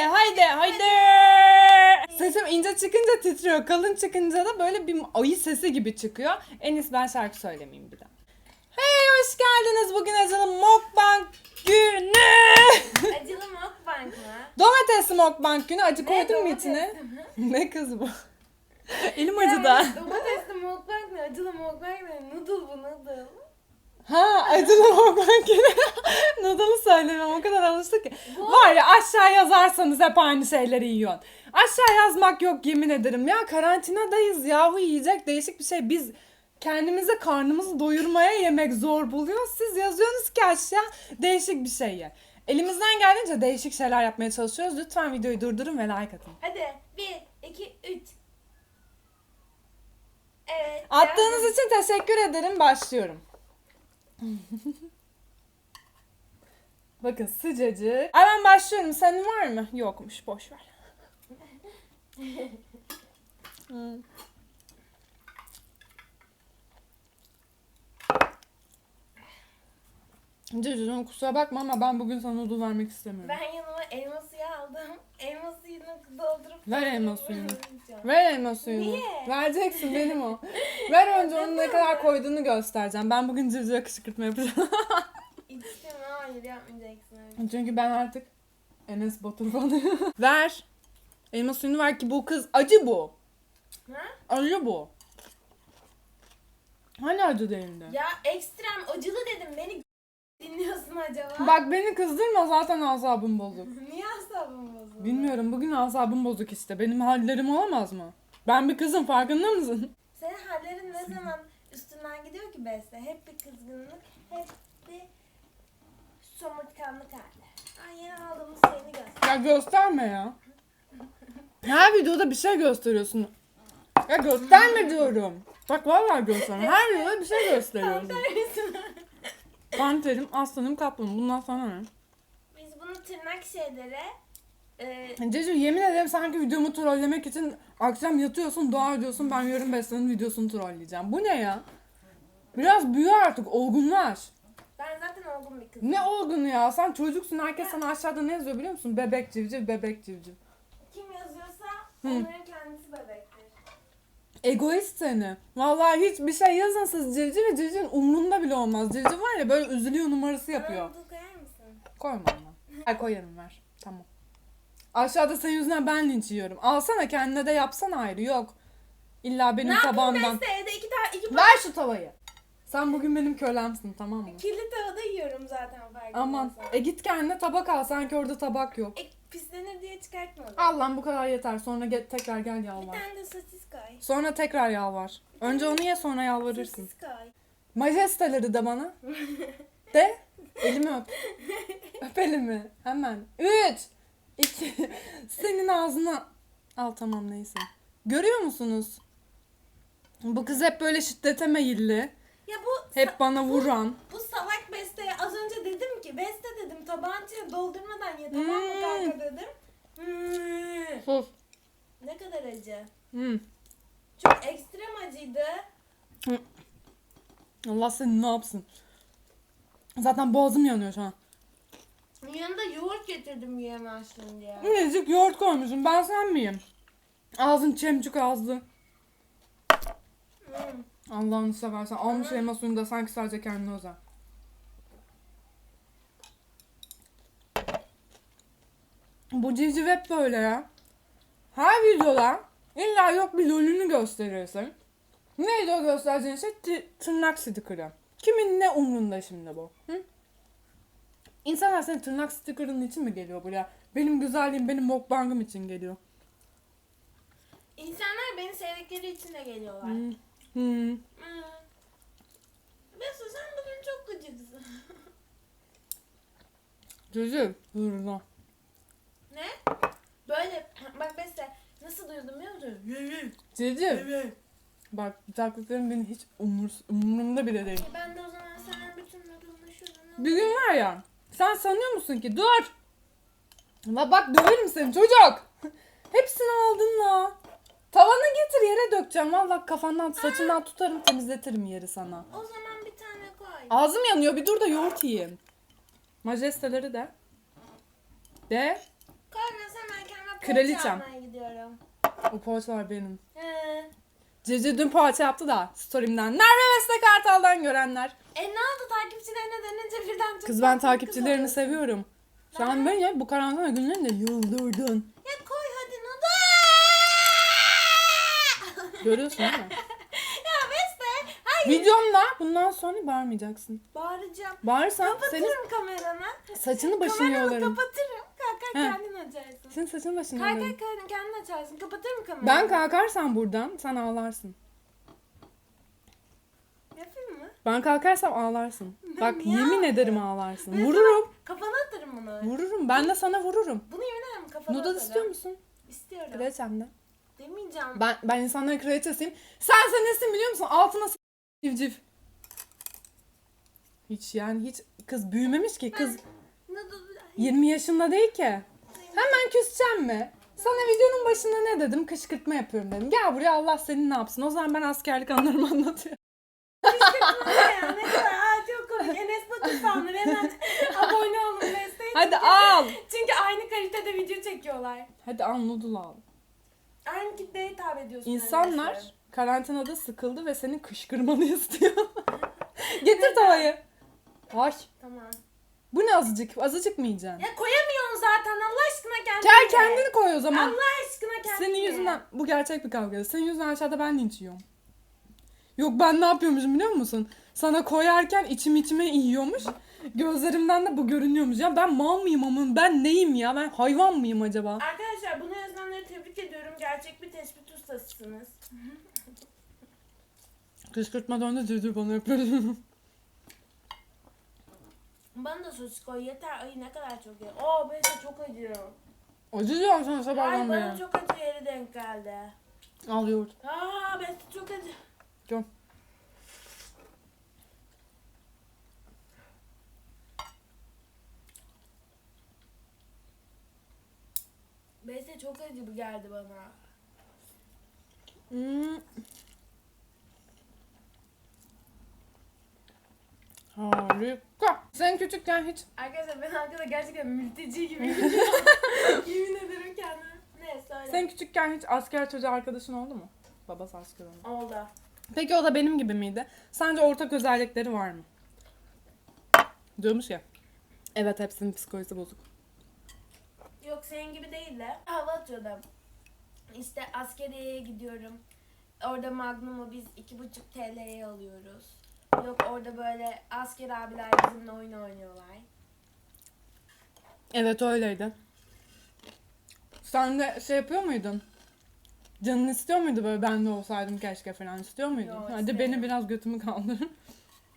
haydi haydi haydi. Sesim ince çıkınca titriyor. Kalın çıkınca da böyle bir ayı sesi gibi çıkıyor. En iyisi ben şarkı söylemeyeyim bir daha. Hey hoş geldiniz. Bugün acılı mukbang günü. Acılı mukbang mı? Domatesli mukbang günü. Acı koydun mu içine? ne kız bu? Elim acıdı. Evet, Domatesli mukbang ne? Acılı mukbang ne? Noodle bu noodle. Ha acılı mukbang günü. Söylemem o kadar alıştık ki. Var ya aşağı yazarsanız hep aynı şeyleri yiyorsun. Aşağı yazmak yok yemin ederim. Ya karantinadayız yahu yiyecek değişik bir şey. Biz kendimize karnımızı doyurmaya yemek zor buluyoruz. Siz yazıyorsunuz ki aşağı değişik bir şey ye. Elimizden geldiğince değişik şeyler yapmaya çalışıyoruz. Lütfen videoyu durdurun ve like atın. Hadi. Bir, iki, üç. Evet. Attığınız için teşekkür ederim. Başlıyorum. Bakın sıcacık. Ay ben başlıyorum. Senin var mı? Yokmuş. Boş ver. Hmm. Kusura bakma ama ben bugün sana noodle vermek istemiyorum. Ben yanıma elma suyu aldım. Elma suyunu doldurup... Ver elma suyunu. Ver. Elma suyunu. Niye? Vereceksin benim o. Ver önce onun ne kadar koyduğunu göstereceğim. Ben bugün cırcıra kışkırtma yapacağım. Hayır yapmayacaksın öyle. Çünkü ben artık Enes Batur fanıyım. ver. Elma suyunu ver ki bu kız acı bu. Ha? Acı bu. Hani acı değildi? Ya ekstrem acılı dedim. Beni dinliyorsun acaba? Bak beni kızdırma zaten asabım bozuk. Niye asabım bozuldu? Bilmiyorum bugün asabım bozuk işte. Benim hallerim olamaz mı? Ben bir kızım farkında mısın? Senin hallerin ne zaman üstünden gidiyor ki Beste? Hep bir kızgınlık, hep Ay yeni aldığımız şeyini göster. Ya gösterme ya. Her videoda bir şey gösteriyorsun. Ya gösterme diyorum. Bak vallahi gösterme. Her videoda bir şey gösteriyorsun. Panterim, aslanım, kaplanım. Bundan sonra ne? Biz bunu tırnak şeylere e, Cece yemin ederim sanki videomu trollemek için akşam yatıyorsun, dua ediyorsun. Ben yarın Beslen'in videosunu trolleyeceğim. Bu ne ya? Biraz büyü artık, olgunlaş. Ben olgun bir kızım. Ne olgun ya? Sen çocuksun. Herkes sana aşağıda ne yazıyor biliyor musun? Bebek civciv, bebek civciv. Kim yazıyorsa onların kendisi bebektir. Egoist seni. Vallahi hiçbir şey yazın siz civciv ve civcivin umrunda bile olmaz. Civciv var ya böyle üzülüyor numarası yapıyor. Bana koyar mısın? Koyma ama. Ay koyarım ver. Tamam. Aşağıda senin yüzünden ben linç yiyorum. Alsana kendine de yapsana ayrı. Yok. İlla benim ne yapayım tabağımdan. Beste evde iki tane iki Ver şu tavayı. Sen bugün benim kölemsin tamam mı? kirli tavada yiyorum zaten farkındaysan. Aman. E git kendine tabak al. Sanki orada tabak yok. E, pislenir diye çıkartma. onu. Al lan bu kadar yeter. Sonra gel, tekrar gel Bir yalvar. tane de sosis koy. Sonra tekrar yalvar. Önce onu ye sonra yalvarırsın. Sosis koy. Majesteleri de bana. De. Elimi öp. Öp elimi. Hemen. Üç. iki. Senin ağzına. Al tamam neyse. Görüyor musunuz? Bu kız hep böyle şiddete meyilli. Ya bu Hep bana vuran. Bu salak besteye az önce dedim ki beste dedim tabağın içine doldurmadan ye tamam mı Hmm. kanka dedim. Hmm. Sus. Ne kadar acı. Hmm. Çok ekstrem acıydı. Allah seni ne yapsın. Zaten boğazım yanıyor şu an. Yanında yoğurt getirdim yiyemezsin diye. Minicik yoğurt koymuşum. Ben sen miyim? Ağzın çemçük ağızlı. Hmm. Allah'ını seversen. Almış elma suyunu da sanki sadece kendine özel. Bu civciv hep böyle ya. Her videoda illa yok bir lolünü gösterirsin. Neydi o göstereceğin şey? Ti- tırnak sticker'ı. Kimin ne umrunda şimdi bu? Hı? İnsanlar senin tırnak sticker'ın için mi geliyor buraya? Benim güzelliğim, benim mukbangım için geliyor. İnsanlar beni sevdikleri için de geliyorlar. Hmm. Hmm. Beste sen bugün çok gıcıksın. Civciv. Burada. ne? Böyle bak Beste nasıl duydum biliyor musun? Civciv. Bak bıçaklıkların beni hiç umur, umurumda bile değil. Ben de o zaman sana bütün noodle'ını şunu Bir gün var ya sen sanıyor musun ki dur. La bak döverim seni çocuk. Hepsini aldın la. Tavanı getir yere dökeceğim. Valla kafandan saçından tutarım temizletirim yeri sana. O zaman bir tane koy. Ağzım yanıyor bir dur da yoğurt yiyeyim. Majesteleri de. De. Koymaz Kraliçem. Poğaça almaya gidiyorum. O poğaçalar benim. He. Cici dün poğaça yaptı da story'imden. Merve Beste Kartal'dan görenler. E ne oldu takipçilerine dönünce birden çok Kız ben tatlı takipçilerini seviyorum. Şu an beni bu karantina günlerinde yıldırdın. Ya koy Görüyorsun değil mi? ya Beste. Hayır. Videomda bundan sonra bağırmayacaksın. Bağıracağım. Bağırırsan senin Kapatırım kameranı. saçını başını Kameramı yolarım. kapatırım. Kalkar He. kendin açarsın. Senin saçını başını Kalkar yolarım. kendin, kendin açarsın. Kapatırım kamerayı. Ben kalkarsam buradan sen ağlarsın. Yapayım mı? Ben kalkarsam ağlarsın. Bak niye yemin ederim ağlarsın. Ben Vururum. sana Kafana atarım bunu. Vururum. Ben de sana vururum. Bunu yemin ederim kafana Nudat atarım. istiyor musun? İstiyorum. Kraliçem de. Demeyeceğim. Ben, ben insanların kraliçesiyim. Sen sen nesin biliyor musun? Altına s- civciv. Hiç yani hiç kız büyümemiş ki. Kız Nudat. 20 yaşında değil ki. Hemen küseceğim mi? Sana videonun başında ne dedim? Kışkırtma yapıyorum dedim. Gel buraya Allah seni ne yapsın? O zaman ben askerlik anılarımı anlatıyorum. Kışkırtma ne ya? Ne kadar? Aa, çok komik. Enes Batur fanları hemen abone olun Beste'ye. Hadi al. Çünkü aynı kalitede video çekiyorlar. Hadi al noodle al. Aynı kitleye hitap ediyorsun. İnsanlar Enes'e. karantinada sıkıldı ve senin kışkırmanı istiyor. Getir tavayı. Ay. Tamam. Bu ne azıcık? Azıcık mı yiyeceksin? Ya koyamıyorsun zaten Allah aşkına kendini. Gel kendini koy o zaman. Allah aşkına kendini. Senin yüzünden bu gerçek bir kavga. Senin yüzünden aşağıda ben linç yiyorum. Yok ben ne yapıyormuşum biliyor musun? Sana koyarken içim içime yiyormuş. Gözlerimden de bu görünüyormuş. Ya ben mal mıyım ama ben neyim ya? Ben hayvan mıyım acaba? Arkadaşlar bunu. Gerçek bir tespit ustasısınız. Kışkırtmadan da cırcır bana yapıyorsun. Bana da sosis koy yeter. Ay ne kadar çok iyi. Oo benim de çok acıyor. Acı diyorum sana Ay sabahdan bana beri. çok acı yeri denk geldi. Al yoğurt. Aa benim de çok acı. Gel. Beste çok acı geldi bana. Hmm. Harika. Sen küçükken hiç Arkadaşlar ben arkada gerçekten mülteci gibi Yemin ederim kendime. Ne söyle. sen küçükken hiç asker çocuğu arkadaşın oldu mu? Babası asker oldu. Oldu. Peki o da benim gibi miydi? Sence ortak özellikleri var mı? Diyormuş ya. Evet hepsinin psikolojisi bozuk. Senin gibi değil de hava atıyordum. İşte askeriyeye gidiyorum. Orada Magnum'u biz iki buçuk TL'ye alıyoruz. Yok orada böyle asker abiler bizimle oyun oynuyorlar. Evet öyleydi. Sen de şey yapıyor muydun? Canın istiyor muydu böyle ben de olsaydım keşke falan istiyor muydun? Yok, Hadi istemiyorum. beni biraz götümü kaldırın.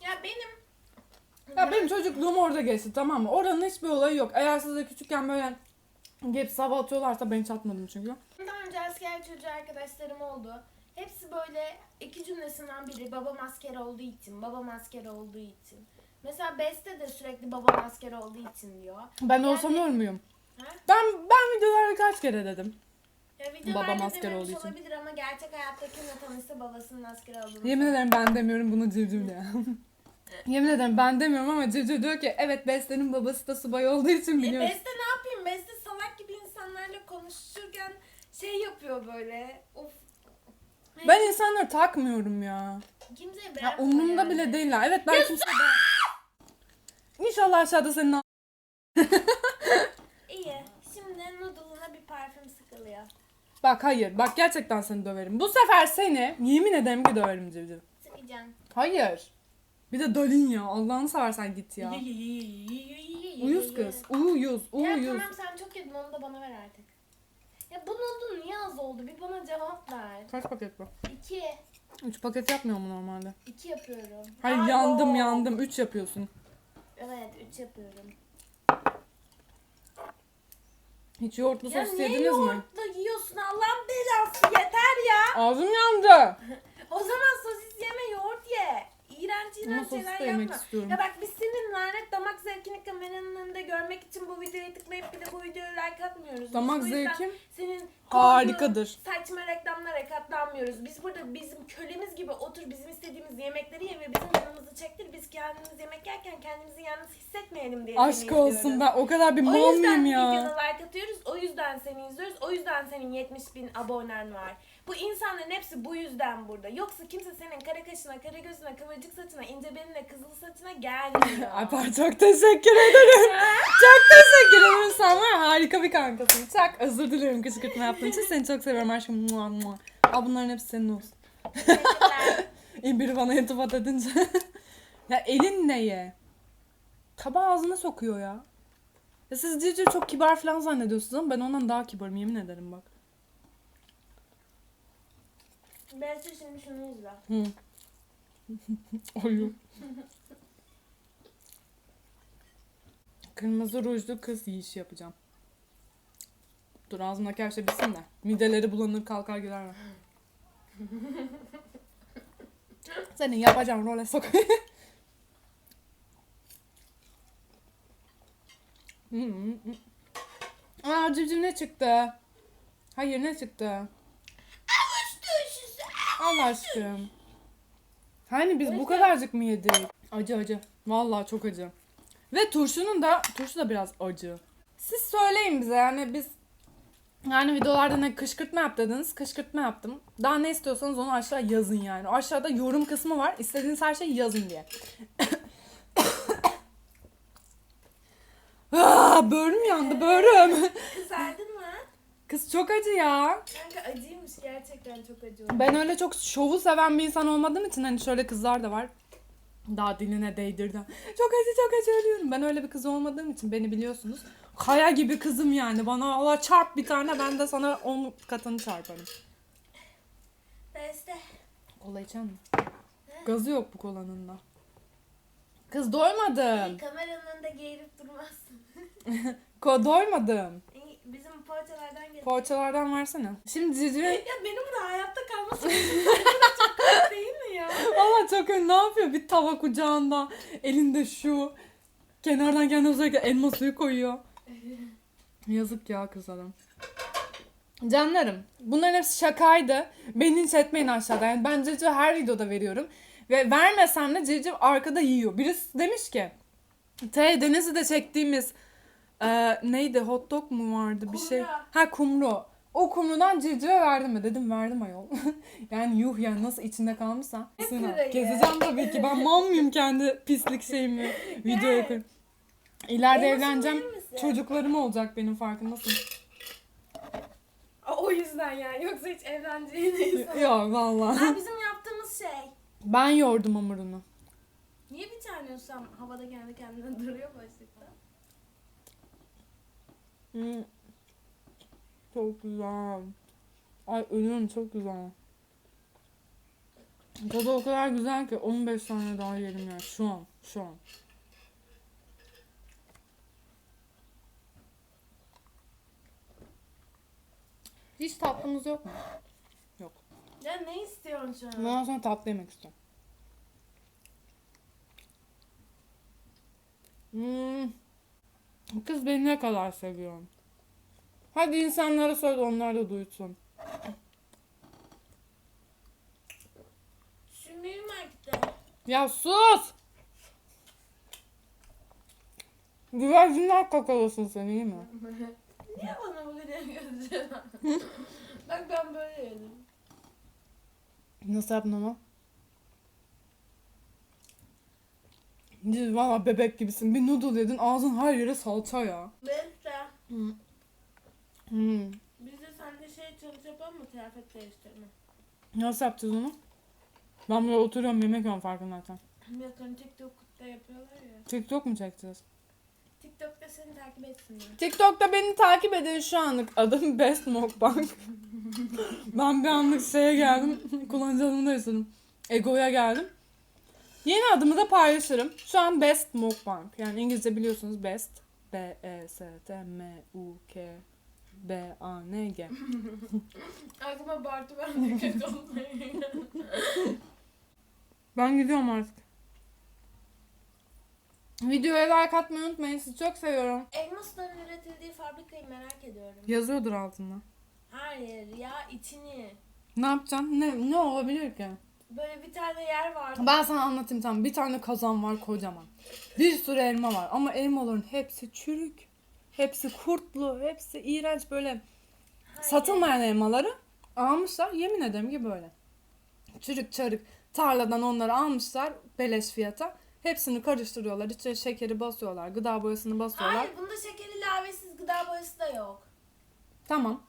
Ya benim Ya benim çocukluğum orada geçti tamam mı? Oranın hiçbir olayı yok. Eğer siz de küçükken böyle gelip hava atıyorlarsa ben hiç atmadım çünkü. Daha önce asker çocuğu arkadaşlarım oldu. Hepsi böyle iki cümlesinden biri babam asker olduğu için, babam asker olduğu için. Mesela Beste de sürekli babam asker olduğu için diyor. Ben Yani- olsam muyum? Ha? Ben ben videolarda kaç kere dedim. Ya videolarda Babam asker olduğu için. olabilir ama gerçek hayatta kimle tanışsa babasının asker olduğunu. Yemin ederim ben demiyorum bunu civciv diye. Yemin ederim ben demiyorum ama civciv diyor ki evet Beste'nin babası da subay olduğu için E, biliyoruz. Beste ne yapayım? Beste konuşurken şey yapıyor böyle. Of. Ben insanları takmıyorum ya. Kimseye Ya beğenmiyor umurumda yani. bile değiller. Evet ben kimse İnşallah aşağıda senin İyi. Şimdi noodle'ına bir parfüm sıkılıyor. Bak hayır. Bak gerçekten seni döverim. Bu sefer seni yemin ederim ki döverim civciv. Sıkacağım. Hayır. Bir de Dalin ya. Allah'ını seversen git ya. Uyuz kız. Uyuz. Ya Uyuz. tamam sen çok yedin onu da bana ver artık. Ya bu noodle niye az oldu? Bir bana cevap ver. Kaç paket bu? İki. 3 paket yapmıyor mu normalde? İki yapıyorum. Hayır Aa, yandım yok. yandım. 3 yapıyorsun. Evet üç yapıyorum. Hiç yoğurtlu Ya sos niye yediniz mi? yoğurtla yiyorsun Allah'ın belası yeter ya. Ağzım yandı. O zaman sosis yeme yoğurt ye. İğrenç Ama iğrenç şeyler yemek yapma. istiyorum. Ya bak biz seninle lanet damak zevkini kameranın önünde görmek için bu videoyu tıklayıp bir de bu videoya like atmıyoruz. Biz Damak bu yüzden zevkim senin koyduğun harikadır. Saçma reklamlara katlanmıyoruz. Biz burada bizim kölemiz gibi otur bizim istediğimiz yemekleri ye ve bizim canımızı çektir. Biz kendimiz yemek yerken kendimizi yalnız hissetmeyelim diye Aşk seni olsun izliyoruz. ben o kadar bir O mal yüzden mıyım ya? videona like atıyoruz. O yüzden seni izliyoruz. O yüzden senin 70 bin abonen var. Bu insanların hepsi bu yüzden burada. Yoksa kimse senin kara kaşına, kara gözüne, kıvırcık saçına, ince beline, kızıl saçına gelmiyor. Alper çok teşekkür ederim. çok teşekkür ederim. Sen var ya harika bir kankasın. Çak özür dilerim kışkırtma yaptığın için. Seni çok seviyorum aşkım. Mua, mua. Al bunların hepsi senin olsun. Teşekkürler. İyi biri bana iltifat edince. ya elin ne ye? Tabağı ağzına sokuyor ya. Ya siz Cici çok kibar falan zannediyorsunuz ama ben ondan daha kibarım yemin ederim bak. Bence şimdi şunu izle. Hı. Oyu. Kırmızı rujlu kız yiyişi yapacağım. Dur ağzımdaki her şey bitsin de. Mideleri bulanır kalkar giderler. Senin yapacağın role sok. Hı hı hı. Aa civciv ne çıktı? Hayır ne çıktı? Allah aşkım. Hani biz bu kadarcık mı yedik? Acı acı. Vallahi çok acı. Ve turşunun da turşu da biraz acı. Siz söyleyin bize yani biz yani videolarda ne kışkırtma yap dediniz. Kışkırtma yaptım. Daha ne istiyorsanız onu aşağı yazın yani. Aşağıda yorum kısmı var. İstediğiniz her şeyi yazın diye. Aa, böğrüm yandı böğrüm. Kızardın mı? Kız çok acı ya. Gerçekten çok acı. Ben öyle çok şovu seven bir insan olmadığım için hani şöyle kızlar da var. Daha diline değdirden. Çok acı çok acı ölüyorum. Ben öyle bir kız olmadığım için beni biliyorsunuz. Kaya gibi kızım yani. Bana Allah çarp bir tane ben de sana on katını çarparım. Beste. Kola içen mi? Gazı yok bu kolanın da. Kız doymadım. Kameranın önünde geğirip durmazsın. Ko doymadım. Poğaçalardan versene. Şimdi Cici ya benim de hayatta kalması çok komik değil mi ya? Valla çok ünlü. Ne yapıyor? Bir tava kucağında. Elinde şu. Kenardan kendine uzarken elma suyu koyuyor. Yazık ya kız adam. Canlarım. Bunların hepsi şakaydı. Beni hiç etmeyin aşağıda. Yani ben Civciv her videoda veriyorum. Ve vermesem de Civciv arkada yiyor. Birisi demiş ki T Denizli'de çektiğimiz e, neydi hot dog mu vardı bir şey. Kumru. Ha kumru. O kumrudan civcive verdim mi? Dedim verdim ayol. yani yuh yani nasıl içinde kalmışsa. Kırayı? Gezeceğim tabii ki. Ben mal mıyım kendi pislik şeyimi videoya koyup. İleride Elmasını evleneceğim. verir misin? Çocuklarım olacak benim farkındasın. O yüzden yani yoksa hiç evleneceğini Yok vallahi. Aa, bizim yaptığımız şey. Ben yoğurdum hamurunu. Niye bir tane ustam havada kendi kendine duruyor başlıkta? Hmm. Çok güzel. Ay ölüyorum çok güzel. Tadı o kadar güzel ki 15 tane daha yerim ya şu an. Şu an. Hiç tatlımız yok mu? Yok. Ya ne istiyorsun şu an? Bundan sonra tatlı yemek istiyorum. Hmm. Kız beni ne kadar seviyorsun? Hadi insanlara söyle onlar da duysun. Sümüğüm aktı. Ya sus! Güvercinler kakalısın sen iyi mi? Niye bana bu kadar gözü? Bak ben böyle yedim. Nasıl yaptın ama? Valla bebek gibisin. Bir noodle yedin ağzın her yere salça ya. Neyse. Hmm. Hmm. Biz de sende şey çalış yapalım mı? Kıyafet değiştirme. Nasıl yapacağız onu? Ben burada oturuyorum yemek yiyorum farkındaysan. Yakın TikTok'ta yapıyorlar ya. TikTok mu çekeceğiz? TikTok'ta seni takip etsinler. TikTok'ta beni takip edin şu anlık. Adım Best Mukbang. ben bir anlık şeye geldim. Kullanıcı adımı değiştirdim. Ego'ya geldim. Yeni adımı da paylaşırım. Şu an Best Mukbang. Yani İngilizce biliyorsunuz Best. B-E-S-T-M-U-K B-A-N-G. Aklıma Bartu ben de kötü. Ben gidiyorum artık. Videoya like atmayı unutmayın. Sizi çok seviyorum. Elmasların üretildiği fabrikayı merak ediyorum. Yazıyordur altında. Hayır ya içini. Ne yapacaksın? Ne, ne olabilir ki? Böyle bir tane yer var. Ben sana anlatayım tamam. Bir tane kazan var kocaman. Bir sürü elma var ama elmaların hepsi çürük. Hepsi kurtlu. Hepsi iğrenç böyle satılmayan elmaları almışlar. Yemin ederim ki böyle. Çürük çarık tarladan onları almışlar beleş fiyata. Hepsini karıştırıyorlar. İçine şekeri basıyorlar. Gıda boyasını basıyorlar. Hayır bunda şekeri ilavesiz gıda boyası da yok. Tamam.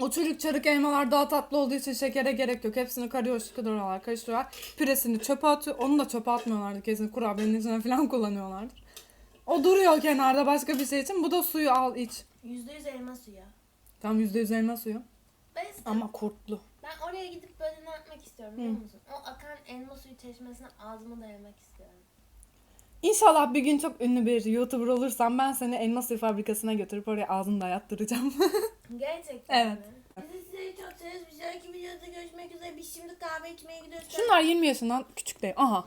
O çürük çarık elmalar daha tatlı olduğu için şekere gerek yok. Hepsini karıştırıyorlar, karıştırıyorlar. Püresini çöpe atıyor. Onu da çöpe atmıyorlardı kesin. Kurabiyenin içine falan kullanıyorlardır. O duruyor kenarda başka bir şey için. Bu da suyu al iç. %100 elma suyu. Tam yüzde yüz elma suyu. Ben, Ama kurtlu. ben oraya gidip böyle ne yapmak istiyorum biliyor musun? O akan elma suyu çeşmesine ağzımı dayamak istiyorum. İnşallah bir gün çok ünlü bir YouTuber olursam ben seni elma suyu fabrikasına götürüp oraya ağzını dayattıracağım. Gerçekten Evet. mi? Bizi sizi çok severiz. Bir sonraki videoda görüşmek üzere. Biz şimdi kahve içmeye gidiyoruz. Şunlar 20 yaşından küçük değil. Aha.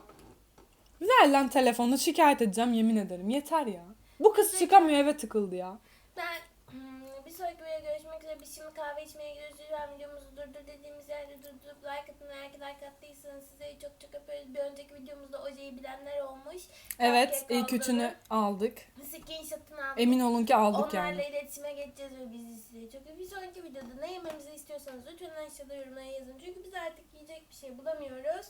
Ver lan telefonu şikayet edeceğim yemin ederim. Yeter ya. Bu kız çıkamıyor eve tıkıldı ya. Ben hmm, bir sonraki videoda görüşmek üzere. Biz şimdi kahve içmeye gidiyoruz. Lütfen videomuzu durdur dediğimiz yerde durdurup like atın. Eğer ki like attıysanız size çok çok öpüyoruz. Bir önceki videomuzda ojeyi bilenler olmuş. Evet Cupcake ilk üçünü aldık. Screenshot'ını aldık. Emin olun ki aldık Onlarla yani. iletişime geçeceğiz ve bizi size çok bir sonraki videoda ne yememizi istiyorsanız lütfen aşağıda yorumlara yazın. Çünkü biz artık yiyecek bir şey bulamıyoruz.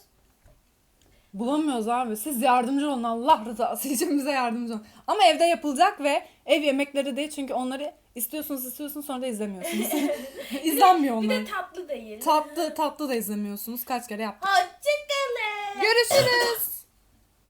Bulamıyoruz abi. Siz yardımcı olun Allah rızası için bize yardımcı olun. Ama evde yapılacak ve ev yemekleri değil çünkü onları istiyorsunuz istiyorsunuz sonra da izlemiyorsunuz. İzlenmiyor Bir onlar. de tatlı değil. Tatlı tatlı da izlemiyorsunuz. Kaç kere yaptık. Hoşçakalın. Görüşürüz.